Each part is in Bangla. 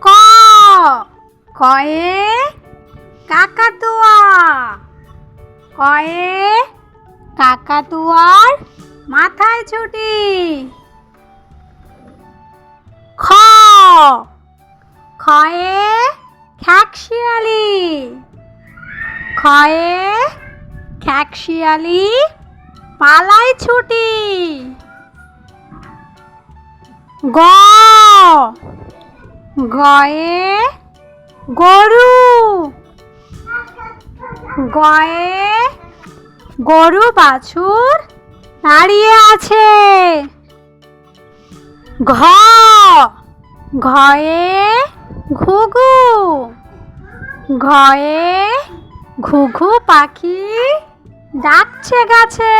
ক। কয়ে কাকাতুয়া। কয়ে কাকাতুয়ার মাথায় ছুটি। খ। খয়ে খ্যাকশিয়ালি। খয়ে খ্যাকশিয়ালি পালায় ছুটি। গ। গয়ে গরু। গয়ে গরু বাছুর দাঁড়িয়ে আছে। ঘ। ঘয়ে ঘুঘু। ঘয়ে ঘুঘু পাখি ডাকছে গাছে।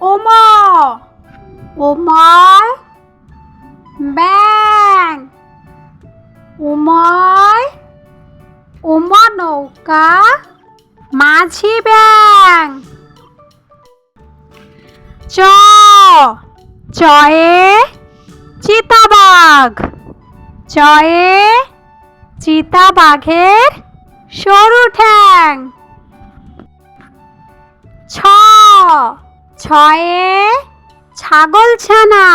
ওমা ওময় ব্যাং উময় উমা নৌকা মাঝি ব্যাং চ চয়ে চিতাবাঘ চয়ে চিতাবাঘের সরু ঠ্যাং ছ ছয়ে ছাগল ছানা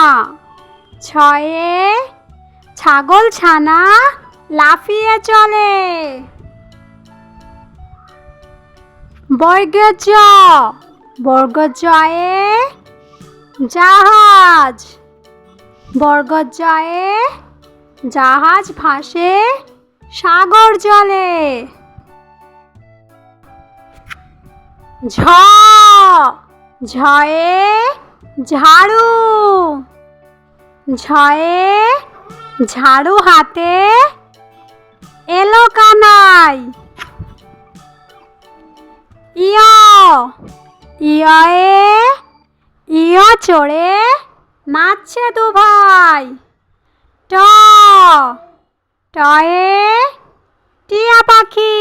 ছয়ে ছাগল ছানা লাফিয়ে চলে। বর্গের জ বর্গের জয়ে জাহাজ। বর্গের জয়ে জাহাজ ভাসে সাগর জলে। ঝ, ঝয়ে ঝাড়ু। ঝয়ে ঝাড়ু হাতে এলো কানাই। ইয় ইয়ে ইয় চড়ে নাচছে দু ভাই ট, টয়ে টিয়া পাখি।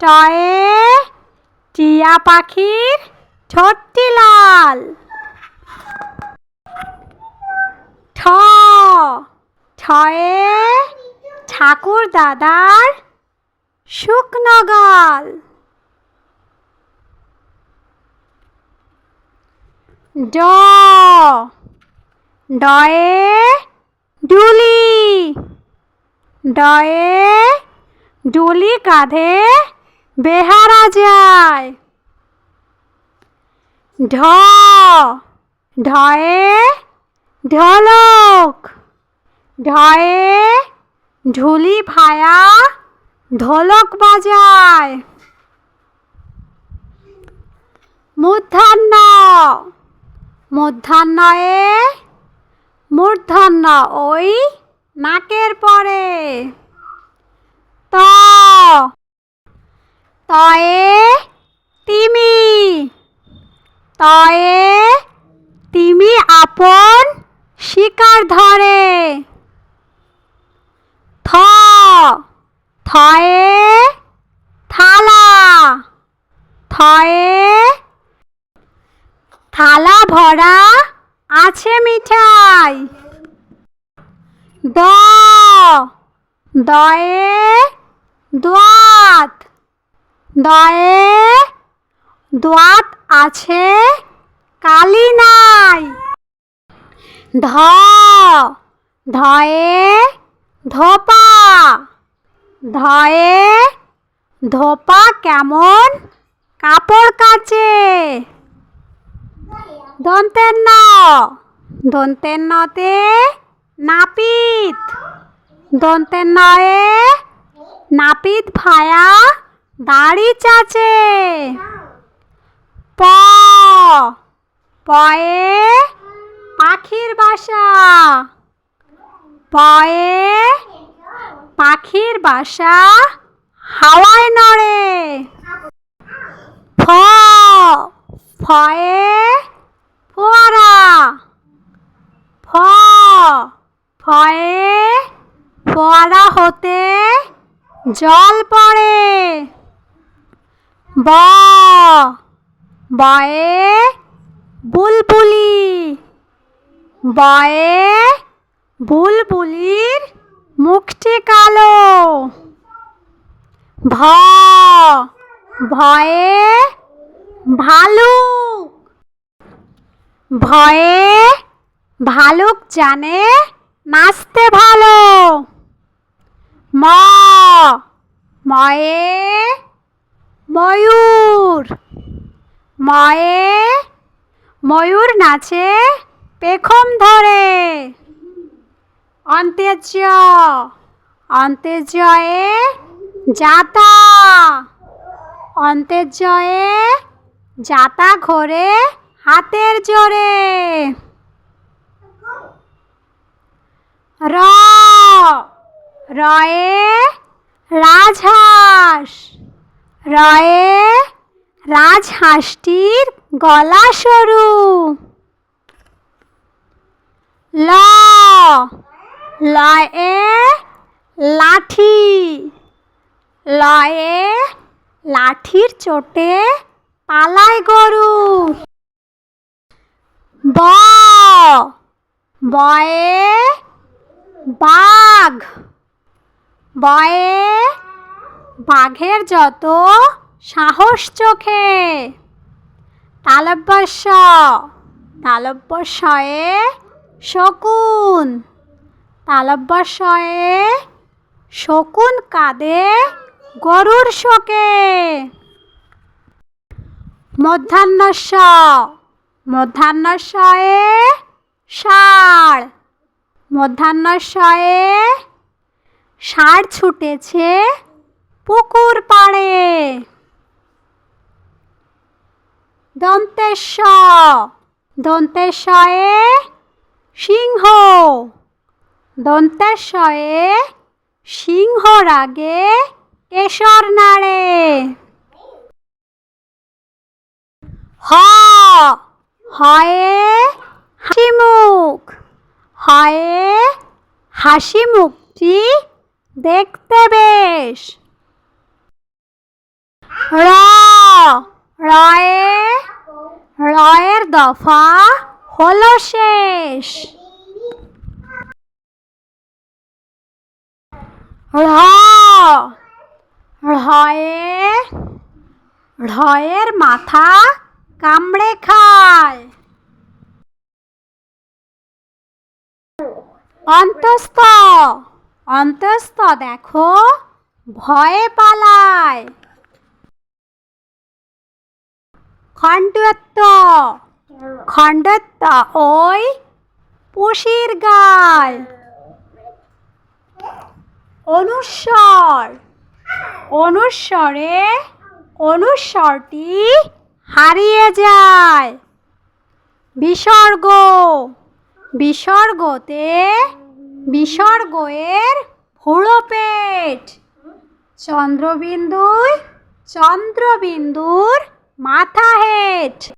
টয়ে টিয়া পাখির ঠোঁটটি লাল। ঠ ঠয়ে ঠাকুর দাদার শুকনো গাল ড। ডয়ে ডুলি। ডয়ে ডুলি কাঁধে বেহারা যায়। ঢ। ঢয়ে ঢোলক। ঢয়ে ঢুলি ভায়া ঢোলক বাজায়। মূর্ধান্য মূর্ধান্যয়ে মূর্ধন্য ওই নাকের পরে। তয়ে তিমি। তয়ে তিমি আপন শিকার ধরে? থ। থয়ে থালা। থয়ে থালা ভরা আছে মিঠাই। দ। দয়ে দোয়াত। দয়ে দোয়াত আছে কালি নাই ধ, ধয়ে, ধোপা। ধয়ে, ধোপা কেমন? কাপড় কাচে। দন্তের ন দন্তের নতে নাপিত। দন্তের নয়ে নাপিত ভায়া দাড়ি চাচে। প, পয়ে বাসা। পয়ে পাখির বাসা হাওয়ায় নড়ে। ফ ফয়ে ফোয়ারা। ফ ফয়ে ফোয়ারা হতে জল পড়ে। ব বয়ে বুলবুলি। বয়ে বুলবুলির মুখটি কালো। ভ, ভয়ে ভালুক। ভয়ে ভালুক জানে নাচতে ভালো। ম, ময়ে ময়ূর। ময়ে ময়ূর নাচে পেখম ধরে। অন্তেজ অন্তেজয়ে যাতা। অন্তেজয়ে যাতা ঘোরে হাতের জোরে। র, রয়ে রাজহাঁস। রয়ে রাজহাঁসটির গলা সরু। ল, লয়ে লাঠি, লয়ে লাঠির চোটে পালায় গরু। ব, বয়ে বাঘ, বয়ে বাঘের যত সাহস চোখে। তালব্যস্য তালব্যস্যয়ে শকুন। তালব্যস্যয়ে শকুন কাঁদে গরুর শোকে। মধ্যাহ্নস্য মধ্যাহ্নস্যয়ে ষাঁড়। মধ্যাহ্নস্যয়ে ষাঁড় ছুটেছে পুকুর পাড়ে। দন্তেশ্ব দন্তেশ্বয়ে সিংহ। দন্তেশ্বয়ে সিংহ রাগে কেশর নাড়ে। হ, হয়ে হাসি মুখ হয়ে হাসি মুখটি দেখতে বেশ। র, রয়ে, রয়ের দফা হলো শেষ। ঢয়ের মাথা কামড়ে খায়। অন্তস্থ অন্তস্থ দেখো ভয়ে পালায়। খণ্ডত্ব খণ্ডত্ব ওই পুষির গায় অনুস্বর অনুস্বরে অনুস্বরটি হারিয়ে যায়। বিসর্গ বিসর্গতে বিসর্গের ভুড়ো পেট চন্দ্রবিন্দুয় চন্দ্রবিন্দুর মাথা হেট